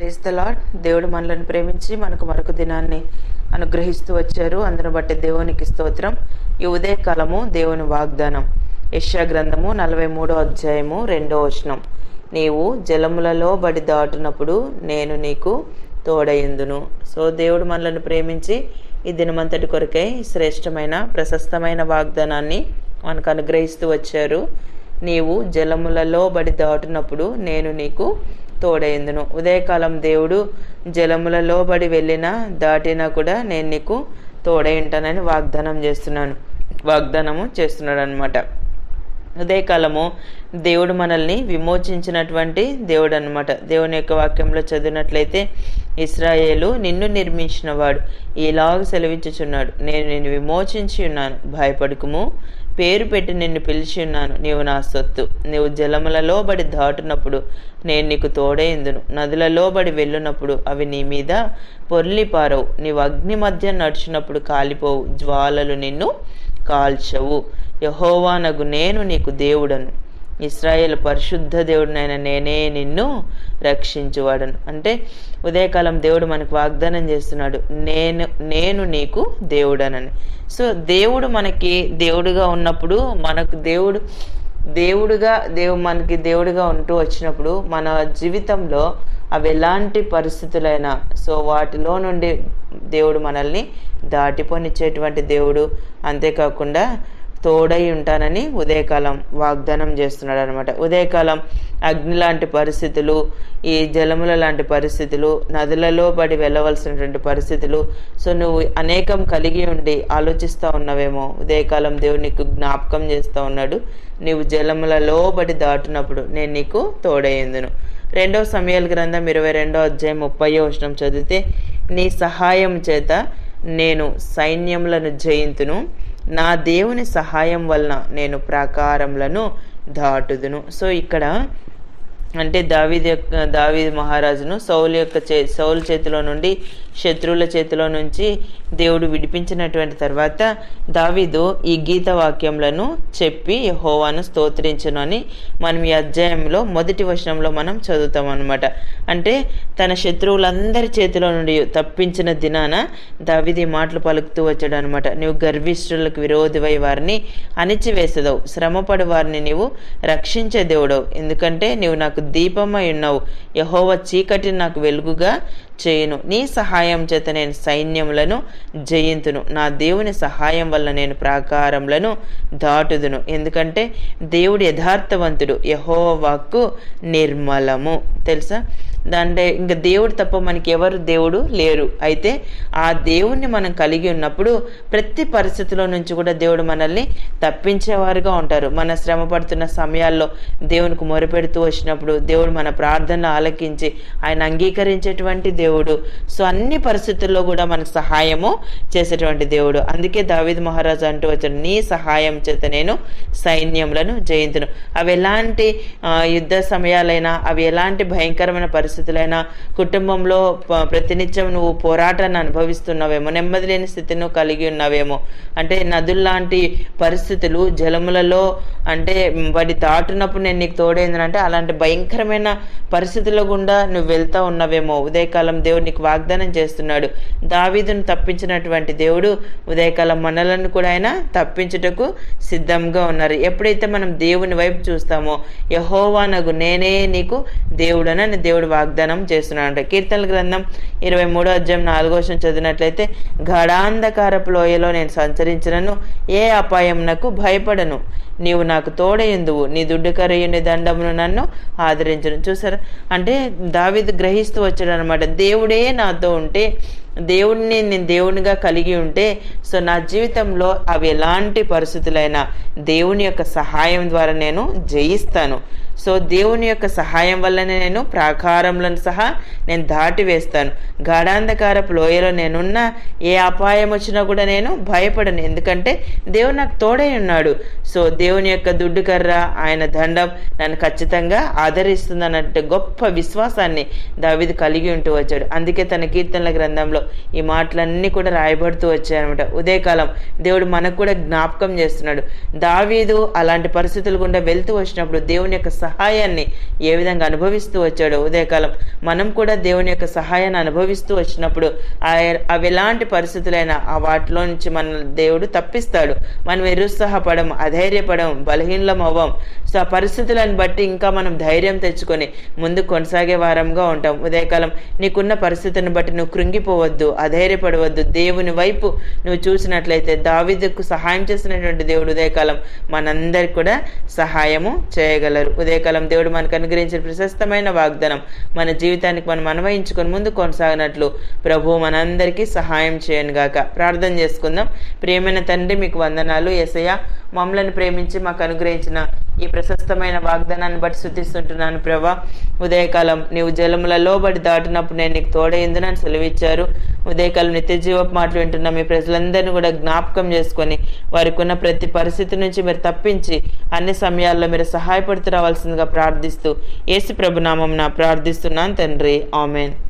Praise the lord దేవుడు మనలను ప్రేమించి మనకు మరొక దినాన్ని అనుగ్రహిస్తూ వచ్చారు. అందును బట్టి దేవునికి స్తోత్రం. ఈ ఉదయకాలము దేవుని వాగ్దానం. యశ్యా గ్రంథము నలభై మూడో అధ్యాయము రెండో వచనం. నీవు జలములలో బడి దాటినప్పుడు నేను నీకు తోడయిందును. సో దేవుడు మనలను ప్రేమించి ఈ దినమంతటి కొరకై శ్రేష్టమైన ప్రశస్తమైన వాగ్దానాన్ని మనకు అనుగ్రహిస్తూ వచ్చారు. నీవు జలములలో బడి దాటినప్పుడు నేను నీకు తోడైందును. ఉదయకాలం దేవుడు జలముల లోబడి వెళ్ళినా దాటినా కూడా నేను నీకు తోడై ఉంటానని వాగ్దానం చేస్తున్నాను. వాగ్దానము చేస్తున్నాడు అనమాట ఉదయకాలము దేవుడు మనల్ని విమోచించినటువంటి దేవుడు అనమాట దేవుని యొక్క వాక్యంలో చదివినట్లయితే ఇస్రాయేలు నిన్ను నిర్మించినవాడు ఇలాగ సెలవించుచున్నాడు నేను నిన్ను విమోచించి ఉన్నాను. భయపడుకుము పేరు పెట్టి నిన్ను పిలిచి ఉన్నాను నీవు నా సొత్తు. నీవు జలములలో బడి దాటునప్పుడు నేను నీకు తోడేందును నదులలో బడి వెళ్ళునప్పుడు అవి నీ మీద పొర్లి పారవు. నీవు అగ్ని మధ్య నడిచినప్పుడు కాలిపోవు. జ్వాలలు నిన్ను కాల్చవు. యహోవానగు నేను నీకు దేవుడను. ఇస్రాయేల్ పరిశుద్ధ దేవుడినైన నేనే నిన్ను రక్షించువాడను. అంటే ఉదయకాలం దేవుడు మనకు వాగ్దానం చేస్తున్నాడు నేను నేను నీకు దేవుడనని. సో దేవుడు మనకి దేవుడుగా ఉన్నప్పుడు మనకు దేవుడు దేవుడుగా దేవు మనకి దేవుడిగా ఉంటూ వచ్చినప్పుడు మన జీవితంలో అవి ఎలాంటి పరిస్థితులైనా సో వాటిలో నుండి దేవుడు మనల్ని దాటిపోనిచ్చేటువంటి దేవుడు. అంతేకాకుండా తోడై ఉంటానని ఉదయకాలం వాగ్దానం చేస్తున్నాడు అనమాట ఉదయకాలం అగ్ని లాంటి పరిస్థితులు ఈ జలముల లాంటి పరిస్థితులు నదులలో పడి వెళ్ళవలసినటువంటి పరిస్థితులు. సో నువ్వు అనేకం కలిగి ఉండి ఆలోచిస్తూ ఉన్నవేమో. ఉదయకాలం దేవుడు నీకు జ్ఞాపకం చేస్తూ ఉన్నాడు. నీవు జలములలో పడి దాటినప్పుడు నేను నీకు తోడయ్యేందును రెండవ సమయాల గ్రంథం ఇరవై రెండో అధ్యాయం ముప్పై వచనం చదివితే నీ సహాయం చేత నేను సైన్యములను జయింతును. నా దేవుని సహాయం వలన నేను ప్రాకారములను దాటుదును. సో ఇక్కడ అంటే దావీద్ యొక్క దావీద్ మహారాజును సౌలు యొక్క చే సౌలు చేతిలో నుండి శత్రువుల చేతిలో నుంచి దేవుడు విడిపించినటువంటి తర్వాత దావీదు ఈ గీత వాక్యములను చెప్పి యహోవాను స్తోత్రించను అని మనం ఈ అధ్యాయంలో మొదటి వచనంలో మనం చదువుతాం అనమాట అంటే తన శత్రువులందరి చేతిలో నుండి తప్పించిన దినాన దావీది మాటలు పలుకుతూ వచ్చాడు అనమాట నువ్వు గర్విష్ఠులకు విరోధివై వారిని అణిచివేసదవు. శ్రమపడి వారిని నీవు రక్షించే దేవుడవు. ఎందుకంటే నీవు నాకు దీపమై ఉన్నావు. యహోవ చీకటిని నాకు వెలుగుగా చేయును. నీ సహాయం చేత నేను సైన్యములను జయింతును. నా దేవుని సహాయం వల్ల నేను ప్రాకారములను దాటుదును. ఎందుకంటే దేవుడు యథార్థవంతుడు. యహోవ వాక్కు నిర్మలము. తెలుసా? అంటే ఇంకా దేవుడు తప్ప మనకి ఎవరు దేవుడు లేరు. అయితే ఆ దేవుణ్ణి మనం కలిగి ఉన్నప్పుడు ప్రతి పరిస్థితిలో నుంచి కూడా దేవుడు మనల్ని తప్పించేవారుగా ఉంటారు. మన శ్రమ పడుతున్న సమయాల్లో దేవునికి మొరపెడుతూ వచ్చినప్పుడు దేవుడు మన ప్రార్థనలు ఆలకించి ఆయన అంగీకరించేటువంటి దేవుడు. సో అన్ని పరిస్థితుల్లో కూడా మనకు సహాయము చేసేటువంటి దేవుడు. అందుకే దావిద్ మహారాజు అంటూ వచ్చాడు నీ సహాయం చేత నేను సైన్యములను జయింతును. అవి ఎలాంటి యుద్ధ సమయాలైనా అవి ఎలాంటి భయంకరమైన పరిస్థితులైనా కుటుంబంలో ప్రతినిత్యం నువ్వు పోరాటాన్ని అనుభవిస్తున్నావేమో నెమ్మది లేని స్థితిని కలిగి ఉన్నావేమో. అంటే నదుల్లాంటి పరిస్థితులు జలములలో అంటే వాటి దాటునప్పుడు నేను నీకు తోడైందంటే అలాంటి భయంకరమైన పరిస్థితుల గుండా నువ్వు వెళ్తా ఉన్నావేమో. ఉదయకాలం దేవుడు నీకు వాగ్దానం చేస్తున్నాడు. దావీదును తప్పించినటువంటి దేవుడు ఉదయకాలం మనలను కూడా ఆయన తప్పించుటకు సిద్ధంగా ఉన్నారు. ఎప్పుడైతే మనం దేవుని వైపు చూస్తామో యహోవానగు నేనే నీకు దేవుడనని దేవుడు వాగ్దానం చేస్తున్నాడంట. కీర్తనల గ్రంథం ఇరవై మూడో అధ్యాయం నాలుగో చదివినట్లయితే గాఢాంధకారపు లోయలో నేను సంచరించినను ఏ అపాయంనకు భయపడను. నీవు నాకు తోడయందువు నీ దుడ్డు కరయుని దండమును నన్ను ఆదరించను. చూసారా? అంటే దావిద్ గ్రహిస్తూ వచ్చాడు అనమాట దేవుడే నాతో ఉంటే దేవుడిని నేను దేవునిగా కలిగి ఉంటే సో నా జీవితంలో అవి ఎలాంటి పరిస్థితులైనా దేవుని యొక్క సహాయం ద్వారా నేను జయిస్తాను. సో దేవుని యొక్క సహాయం వల్లనే నేను ప్రాకారములను సహా నేను దాటి వేస్తాను గాఢాంధకారపు లోయలో నేనున్న ఏ అపాయం వచ్చినా కూడా నేను భయపడను. ఎందుకంటే దేవుడు నాకు తోడై ఉన్నాడు. సో దేవుని యొక్క దుడ్డు కర్ర ఆయన దండం నన్ను ఖచ్చితంగా ఆదరిస్తుంది అన్నట్టు గొప్ప విశ్వాసాన్ని దావిది కలిగి ఉంటూ వచ్చాడు. అందుకే తన కీర్తనల గ్రంథంలో గ్రంథంలో ఈ మాటలన్నీ కూడా రాయబడుతూ వచ్చాయన్నమాట. ఉదయకాలం దేవుడు మనకు కూడా జ్ఞాపకం చేస్తున్నాడు. దావీదు అలాంటి పరిస్థితులు గుండా వెళ్తూ వచ్చినప్పుడు దేవుని యొక్క సహాయాన్ని ఏ విధంగా అనుభవిస్తూ వచ్చాడో ఉదయకాలం. మనం కూడా దేవుని యొక్క సహాయాన్ని అనుభవిస్తూ వచ్చినప్పుడు ఆ- అవి ఎలాంటి పరిస్థితులైనా ఆ వాటిలో నుంచి మన దేవుడు తప్పిస్తాడు. మనం నిరుత్సాహపడం అధైర్యపడం బలహీనలం అవ్వం సో ఆ పరిస్థితులను బట్టి ఇంకా మనం ధైర్యం తెచ్చుకొని ముందు కొనసాగే వారంగా ఉంటాం. ఉదయకాలం నీకున్న పరిస్థితిని బట్టి నువ్వు కృంగిపోవద్దు. అధైర్యపడవద్దు. దేవుని వైపు నువ్వు చూసినట్లయితే దావిదకు సహాయం చేసినటువంటి దేవుడు ఉదయకాలం మనందరికి కూడా సహాయము చేయగలరు. ఉదయకాలం దేవుడు మనకు అనుగ్రహించిన ప్రశస్తమైన వాగ్దానం మన జీవితానికి మనం అన్వయించుకొని ముందు కొనసాగినట్లు ప్రభు మనందరికీ సహాయం చేయను గాక. ప్రార్థన చేసుకుందాం. ప్రేమైన తండ్రి మీకు వందనాలు. ఎసయ్య మమ్మల్ని ప్రేమించి మాకు అనుగ్రహించిన ఈ ప్రశస్తమైన వాగ్దానాన్ని బట్టి శుద్ధిస్తుంటున్నాను ప్రభా. ఉదయకాలం నీవు జలములలో లోబడి దాటినప్పుడు నేను నీకు తోడైందని సెలవిచ్చారు. ఉదయకాలం నిత్య జీవపు మాటలు వింటున్న. మీ ప్రజలందరినీ కూడా జ్ఞాపకం చేసుకొని వారికి ఉన్న ప్రతి పరిస్థితి నుంచి మీరు తప్పించి అన్ని సమయాల్లో మీరు సహాయపడుతూ రావాల్సిందిగా ప్రార్థిస్తూ ఏసు ప్రభునామం ప్రార్థిస్తున్నాను తండ్రి. ఆమెన్.